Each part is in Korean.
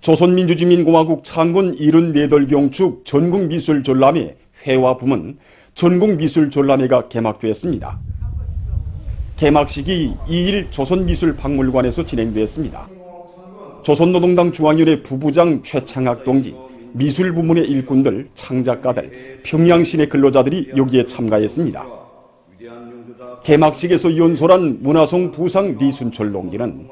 조선민주주민공화국 창군 74돌 경축 전국미술전람회 회화 부문 전국미술전람회가 개막되었습니다. 개막식이 2일 조선미술박물관에서 진행되었습니다. 조선노동당 중앙위원회 부부장 최창학 동지, 미술 부문의 일꾼들, 창작가들, 평양시내 근로자들이 여기에 참가했습니다. 개막식에서 연설한 문화성 부상 리순철 동지는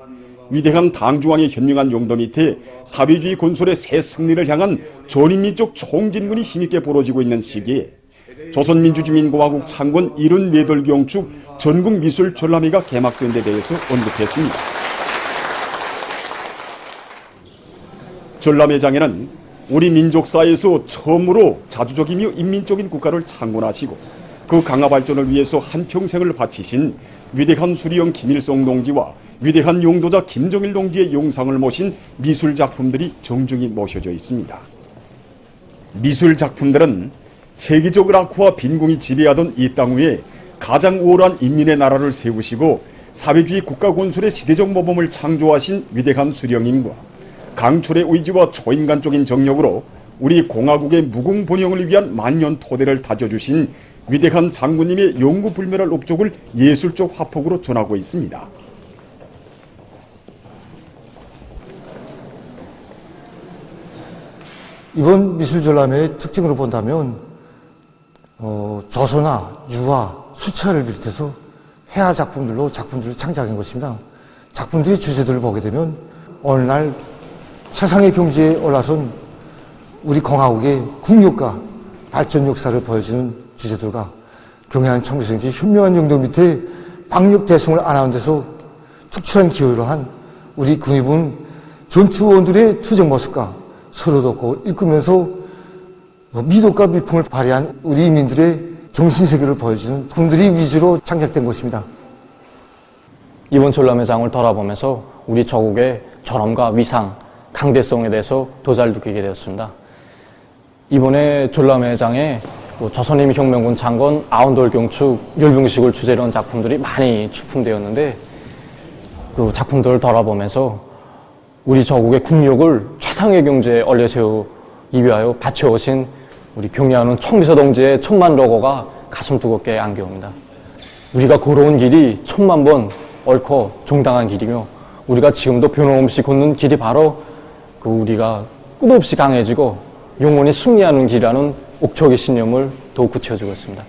위대한 당중앙의 현명한 용도 밑에 사회주의 건설의 새 승리를 향한 전인민족 총진군이 힘있게 벌어지고 있는 시기에 조선민주주민공화국 창건 74돌 경축 전국미술 전람회가 개막된 데 대해서 언급했습니다. 전람회장에는 우리 민족사에서 처음으로 자주적이며 인민적인 국가를 창건하시고 그 강화 발전을 위해서 한평생을 바치신 위대한 수리형 김일성 동지와 위대한 용도자 김정일 동지의 용상을 모신 미술 작품들이 정중히 모셔져 있습니다. 미술 작품들은 세계적 악화와 빈궁이 지배하던 이 땅 위에 가장 우월한 인민의 나라를 세우시고 사회주의 국가 건설의 시대적 모범을 창조하신 위대한 수령님과 강철의 의지와 초인간적인 정력으로 우리 공화국의 무궁본영을 위한 만년 토대를 다져주신 위대한 장군님의 영구불멸할 업적을 예술적 화폭으로 전하고 있습니다. 이번 미술전람회의 특징으로 본다면 어, 조소나 유화, 수차를 비롯해서 회화 작품들로 작품들을 창작한 것입니다. 작품들의 주제들을 보게 되면 오늘날 세상의 경제에 올라선 우리 공화국의 국력과 발전 역사를 보여주는 주제들과 경향한 청비생지 현명한 영도 밑에 방역 대승을 안하는 데서 특출한 기여를 한 우리 군입은 전투원들의 투쟁 모습과 서로 돕고 일으면서 미덕과 미풍을 발휘한 우리 인민들의 정신세계를 보여주는 분들이 위주로 창작된 것입니다. 이번 전람회장을 돌아보면서 우리 조국의 저럼과 위상, 강대성에 대해서 더잘 느끼게 되었습니다. 이번에 전람회장에 뭐 조선인민혁명군 장건 아운돌 경축 열병식을 주제로 한 작품들이 많이 출품되었는데 그 작품들을 돌아보면서 우리 조국의 국력을 최상의 경제에 올려세우기 위하여 바쳐오신 우리 경리하는 총비서 동지의 천만 로고가 가슴 뜨겁게 안겨옵니다. 우리가 걸어온 길이 천만 번 옳고 정당한 길이며 우리가 지금도 변함없이 걷는 길이 바로 그 우리가 끝없이 강해지고 영원히 승리하는 길이라는 옥적의 신념을 더욱 굳혀주고 있습니다.